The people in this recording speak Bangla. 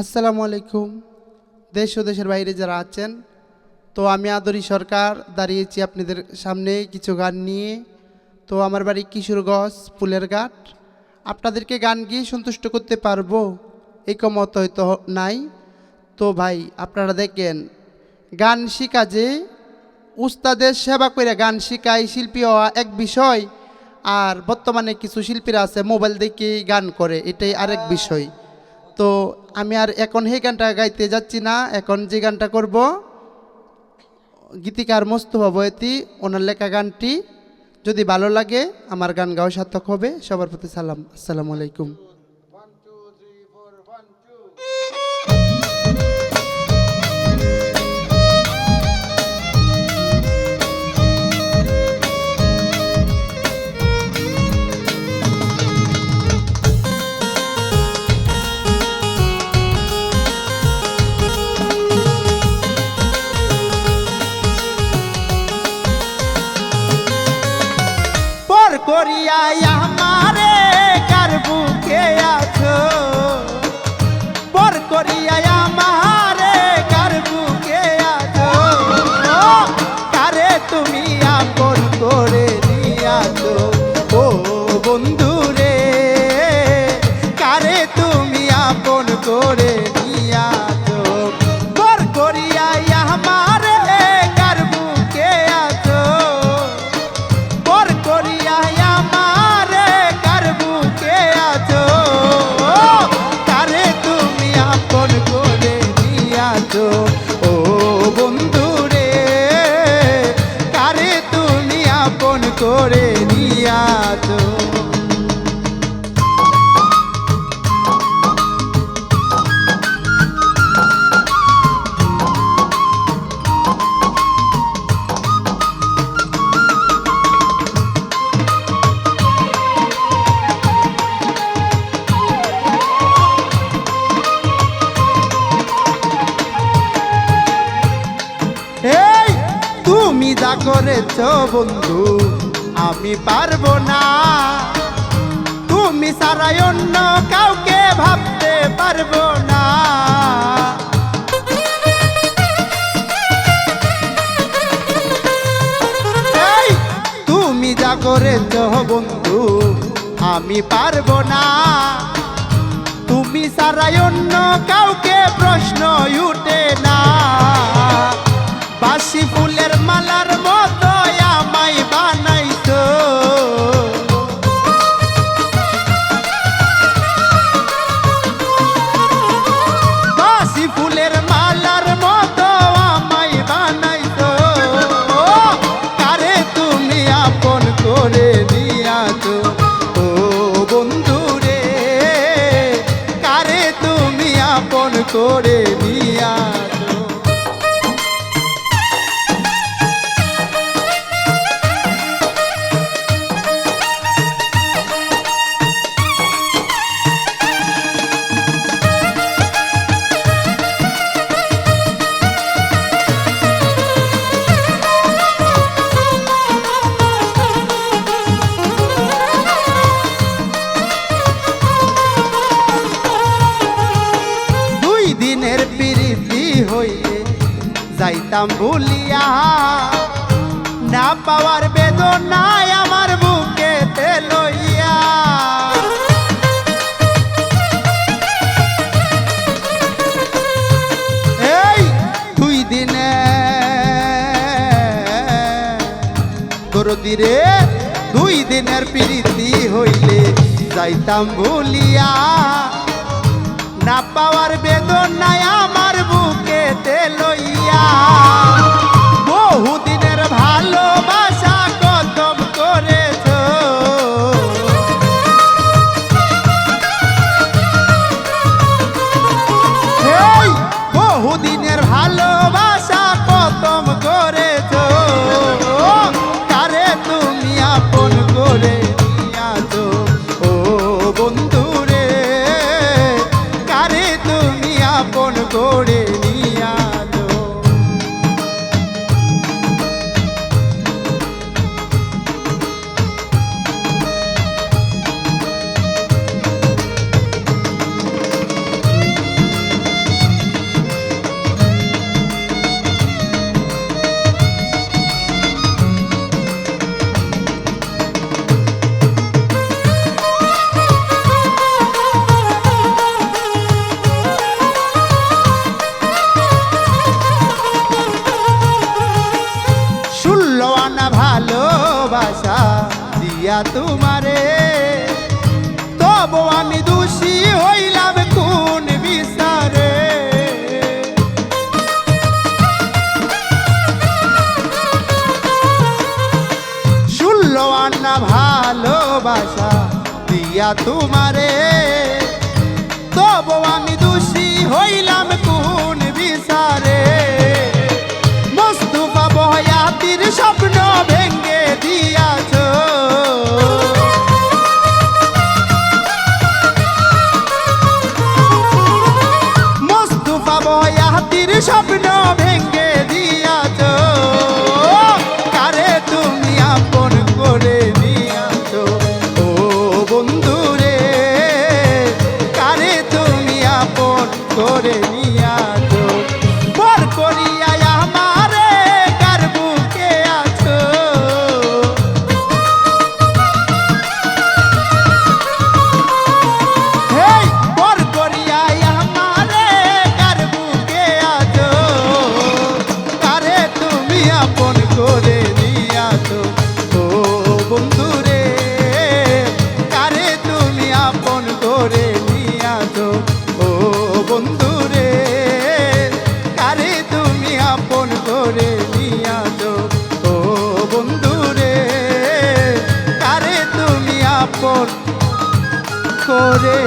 আসসালামু আলাইকুম। দেশ ও দেশের বাইরে যারা আছেন, তো আমি আদরি সরকার, দাঁড়িয়েছি আপনাদের সামনে কিছু গান নিয়ে। তো আমার বাড়ি কিশোরগঞ্জ, ফুলের ঘাট। আপনাদেরকে গান গিয়ে সন্তুষ্ট করতে পারব, এই কমত হয়তো নাই। তো ভাই, আপনারা দেখেন, গান শিখা যে উস্তাদের সেবা করে গান শিখায় শিল্পী হওয়া এক বিষয়, আর বর্তমানে কিছু শিল্পীরা আছে মোবাইল দেখে গান করে, এটাই আরেক বিষয়। তো আমি আর এখন সেই গানটা গাইতে যাচ্ছি না, এখন যে গানটা করব, গীতিকার মোস্তফা বয়তি, ওনার লেখা গানটি, যদি ভালো লাগে, আমার গান গাওয়া সার্থক হবে। সবার প্রতি সালাম, আসসালামু আলাইকুম। করিয়াই আমারে করিয়াই করে নিয়াছো করেছ বন্ধু? আমি পারব না। তুমি সারাই অন্য কাউকে ভাবতে পারব না। তুমি যা করেছ বন্ধু, আমি পারব না। তুমি সারাই অন্য কাউকে প্রশ্ন উঠে না। বাসি ফুলের মালার মতো যাইতাম ভুলিয়া। না পাওয়ার বেদনায় আমার বুকে লইয়া। এই দুই দিনে দরদিরে দুই দিনের পিরিতি হইলে যাইতাম ভুলিয়া। না পাওয়ার বেদনায় আমার লইয়া তোমারে। তবু আমি দোষী হইলাম কোন বিচারে। ষোলো আন্না ভালোবাসা দিয়া তোমারে। তবু আমি দোষী হইলাম কোন বিচারে। মস্তুফা বয়াতির স্বপ্ন স্বপ্ন আপন করে নিয়াছো ও বন্ধুরে কারে তুমি আপন করে